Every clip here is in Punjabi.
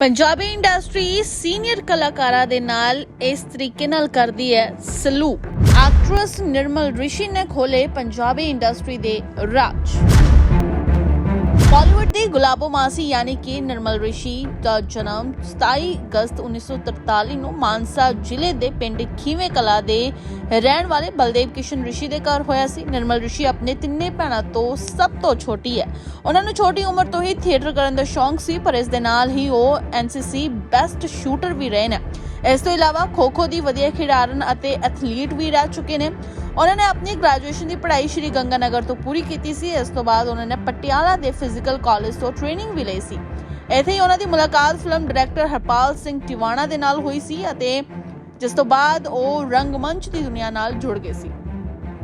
ਪੰਜਾਬੀ ਇੰਡਸਟਰੀ ਸੀਨੀਅਰ ਕਲਾਕਾਰਾਂ ਦੇ ਨਾਲ ਇਸ ਤਰੀਕੇ ਨਾਲ ਕਰਦੀ ਹੈ ਸਲੂਕ। ਐਕਟਰੈਸ ਨਿਰਮਲ ਰਿਸ਼ੀ ਨੇ ਖੋਲੇ ਪੰਜਾਬੀ ਇੰਡਸਟਰੀ ਦੇ ਰਾਜ। ਬਾਲੀਵੁੱਡ ਦੀ ਗੁਲਾਬੋ ਮਾਸੀ ਯਾਨੀ ਕਿ ਨਿਰਮਲ ਰਿਸ਼ੀ ਦਾ ਜਨਮ 27 ਅਗਸਤ 1943 ਨੂੰ ਮਾਨਸਾ ਜ਼ਿਲ੍ਹੇ ਦੇ ਪਿੰਡ ਖੀਵੇਂ ਕਲਾ ਦੇ ਰਹਿਣ ਵਾਲੇ ਬਲਦੇਵ ਕਿਸ਼ਨ ਰਿਸ਼ੀ ਦੇ ਘਰ ਹੋਇਆ ਸੀ। ਨਿਰਮਲ ਰਿਸ਼ੀ ਆਪਣੇ ਤਿੰਨੇ ਭੈਣਾਂ ਤੋਂ ਸਭ ਤੋਂ ਛੋਟੀ ਹੈ। ਉਹਨਾਂ ਨੂੰ ਛੋਟੀ ਉਮਰ ਤੋਂ ਹੀ ਥੀਏਟਰ ਕਰਨ ਦਾ ਸ਼ੌਂਕ ਸੀ, ਪਰ ਇਸ ਦੇ ਨਾਲ ਹੀ ਉਹ ਐਨਸੀਸੀ ਬੈਸਟ ਸ਼ੂਟਰ ਵੀ ਰਹੇ ਨੇ। ਇਸ ਤੋਂ ਇਲਾਵਾ ਖੋ-ਖੋ ਦੀ ਵਧੀਆ ਖਿਡਾਰਨ ਅਤੇ ਐਥਲੀਟ ਵੀ ਰਹਿ ਚੁੱਕੇ ਨੇ। ਉਹਨਾਂ ਨੇ ਆਪਣੀ ਗ੍ਰੈਜੂਏਸ਼ਨ ਦੀ ਪੜ੍ਹਾਈ ਸ਼੍ਰੀ ਗੰਗਾਨਗਰ ਤੋਂ ਪੂਰੀ ਕੀਤੀ ਸੀ। ਇਸ ਤੋਂ ਬਾਅਦ ਉਹਨਾਂ ਨੇ ਪਟਿਆਲਾ ਦੇ ਫਿਜ਼ੀਕਲ ਕਾਲਜ ਤੋਂ ਟ੍ਰੇਨਿੰਗ ਵੀ ਲਈ ਸੀ। ਇੱਥੇ ਹੀ ਉਹਨਾਂ ਦੀ ਮੁਲਾਕਾਤ ਫਿਲਮ ਡਾਇਰੈਕਟਰ ਹਰਪਾਲ ਸਿੰਘ ਟਿਵਾਣਾ ਦੇ ਨਾਲ ਹੋਈ ਸੀ ਅਤੇ ਜਿਸ ਤੋਂ ਬਾਅਦ ਉਹ ਰੰਗਮੰਚ ਦੀ ਦੁਨੀਆ ਨਾਲ ਜੁੜ ਗਏ ਸੀ।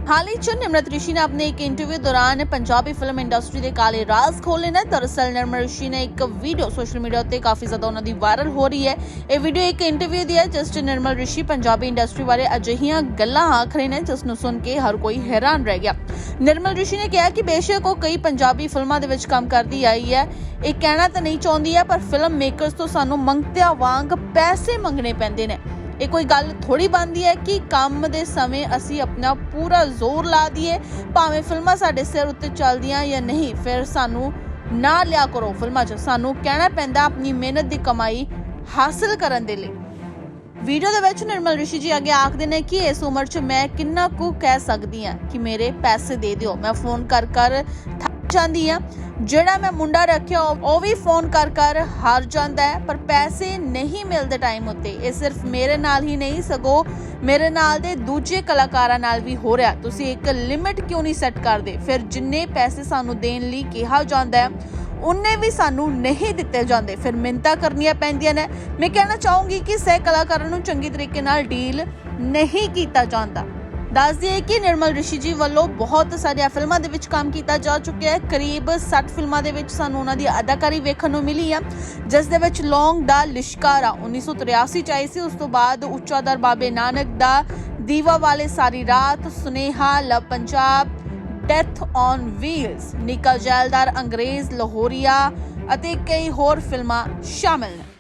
ਹਾਲ ਹੀ ਚ ਨਿਮਰਤ ਰਿਸ਼ੀ ਨੇ ਆਪਣੇ ਇੱਕ ਇੰਟਰਵਿਊ ਦੌਰਾਨ ਪੰਜਾਬੀ ਫਿਲਮ ਇੰਡਸਟਰੀ ਦੇ ਕਾਲੇ ਰਾਜ਼ ਖੋਲ੍ਹੇ ਨੇ। ਦਰਅਸਲ ਨਿਰਮਲ ਰਿਸ਼ੀ ਨੇ ਇੱਕ ਵੀਡੀਓ ਸੋਸ਼ਲ ਮੀਡੀਆ ਉੱਤੇ ਕਾਫੀ ਜ਼ਿਆਦਾ ਉਹਨਾਂ ਦੀ ਵਾਇਰਲ ਹੋ ਰਹੀ ਹੈ। ਇਹ ਵੀਡੀਓ ਇੱਕ ਇੰਟਰਵਿਊ ਦੀ ਹੈ, ਜਿਸ 'ਚ ਨਿਰਮਲ ਰਿਸ਼ੀ ਪੰਜਾਬੀ ਇੰਡਸਟਰੀ ਬਾਰੇ ਅਜਿਹੀਆਂ ਗੱਲਾਂ ਆਖ ਰਹੇ ਨੇ, ਜਿਸ ਨੂੰ ਸੁਣ ਕੇ ਹਰ ਕੋਈ ਹੈਰਾਨ ਰਹਿ ਗਿਆ। ਨਿਰਮਲ ਰਿਸ਼ੀ ਨੇ ਕਿਹਾ ਕਿ ਬੇਸ਼ੱਕ ਉਹ ਕਈ ਪੰਜਾਬੀ ਫਿਲਮਾਂ ਦੇ ਵਿੱਚ ਕੰਮ ਕਰਦੀ ਆਈ ਹੈ। ਇਹ ਕਹਿਣਾ ਤਾਂ ਨਹੀਂ ਚਾਹੁੰਦੀ ਹੈ, ਪਰ ਫਿਲਮ ਮੇਕਰਸ ਤੋਂ ਸਾਨੂੰ ਮੰਗਤਿਆਂ ਵਾਂਗ ਪੈਸੇ ਮੰਗਣੇ ਪੈਂਦੇ ਨੇ। ਇਹ ਕੋਈ ਗੱਲ ਥੋੜੀ ਬਣਦੀ ਹੈ ਕਿ ਕੰਮ ਦੇ ਸਮੇਂ ਅਸੀਂ ਆਪਣਾ ਪੂਰਾ ਜ਼ੋਰ ਲਾ ਦਈਏ, ਭਾਵੇਂ ਫਿਲਮਾਂ ਸਾਡੇ ਸਿਰ ਉੱਤੇ ਚੱਲਦੀਆਂ ਜਾਂ ਨਹੀਂ, ਫਿਰ ਸਾਨੂੰ ਨਾ ਲਿਆ ਕਰੋ ਫਿਲਮਾਂ 'ਚ। ਸਾਨੂੰ ਕਹਿਣਾ ਪੈਂਦਾ ਆਪਣੀ ਮਿਹਨਤ ਦੀ ਕਮਾਈ ਹਾਸਲ ਕਰਨ ਦੇ ਲਈ। ਵੀਡੀਓ ਦੇ ਵਿੱਚ ਨਿਰਮਲ ਰਿਸ਼ੀ ਜੀ ਅੱਗੇ ਆਖਦੇ ਨੇ ਕਿ ਇਸ ਉਮਰ 'ਚ ਮੈਂ ਕਿੰਨਾ ਕੁ ਕਹਿ ਸਕਦੀ ਹਾਂ ਕਿ ਮੇਰੇ ਪੈਸੇ ਦੇ ਦਿਓ। ਮੈਂ ਫੋਨ ਕਰ ਕਰ ਥੱਕ ਜਾਂਦੀ ਹਾਂ ਜਿਹੜਾ ਮੈਂ ਮੁੰਡਾ ਰੱਖਿਆ, ਉਹ ਵੀ ਫੋਨ ਕਰ ਕਰ ਹਾਰ ਜਾਂਦਾ ਹੈ, ਪਰ ਪੈਸੇ ਨਹੀਂ ਮਿਲਦੇ ਟਾਈਮ ਉੱਤੇ। ਇਹ ਸਿਰਫ ਮੇਰੇ ਨਾਲ ਹੀ ਨਹੀਂ, ਸਗੋਂ ਮੇਰੇ ਨਾਲ ਦੇ ਦੂਜੇ ਕਲਾਕਾਰਾਂ ਨਾਲ ਵੀ ਹੋ ਰਿਹਾ। ਤੁਸੀਂ ਇੱਕ ਲਿਮਿਟ ਕਿਉਂ ਨਹੀਂ ਸੈੱਟ ਕਰਦੇ? ਫਿਰ ਜਿੰਨੇ ਪੈਸੇ ਸਾਨੂੰ ਦੇਣ ਲਈ ਕਿਹਾ ਜਾਂਦਾ ਹੈ ਉਹਨੇ ਵੀ ਸਾਨੂੰ ਨਹੀਂ ਦਿੱਤੇ ਜਾਂਦੇ। ਫਿਰ ਮਿੰਤਾ ਕਰਨੀਆਂ ਪੈਂਦੀਆਂ ਨੇ। ਮੈਂ ਕਹਿਣਾ ਚਾਹੂੰਗੀ ਕਿ ਸਹਿ ਕਲਾਕਾਰਾਂ ਨੂੰ ਚੰਗੀ ਤਰੀਕੇ ਨਾਲ ਡੀਲ ਨਹੀਂ ਕੀਤਾ ਜਾਂਦਾ। ਦੱਸ ਦਈਏ ਕਿ ਨਿਰਮਲ ਰਿਸ਼ੀ ਜੀ ਵੱਲੋਂ ਬਹੁਤ ਸਾਰੀਆਂ ਫਿਲਮਾਂ ਦੇ ਵਿੱਚ ਕੰਮ ਕੀਤਾ ਜਾ ਚੁੱਕਿਆ ਹੈ। ਕਰੀਬ 60 ਫਿਲਮਾਂ ਦੇ ਵਿੱਚ ਸਾਨੂੰ ਉਹਨਾਂ ਦੀ ਅਦਾਕਾਰੀ ਵੇਖਣ ਨੂੰ ਮਿਲੀ ਆ। ਜਿਸ ਦੇ ਵਿੱਚ ਲੌਂਗ ਦਾ ਲਿਸ਼ਕਾਰਾ 1983 ਚ ਆਈ ਸੀ। ਉਸ ਤੋਂ ਬਾਅਦ ਉੱਚਾ ਦਰ ਬਾਬੇ ਨਾਨਕ ਦਾ, ਦੀਵਾ ਵਾਲੇ ਸਾਰੀ ਰਾਤ, Suneha, love Punjab, death on wheels, Nikka Zaildar, Angrej, Lahoriya ਅਤੇ ਕਈ ਹੋਰ ਫਿਲਮਾਂ ਸ਼ਾਮਲ ਨੇ।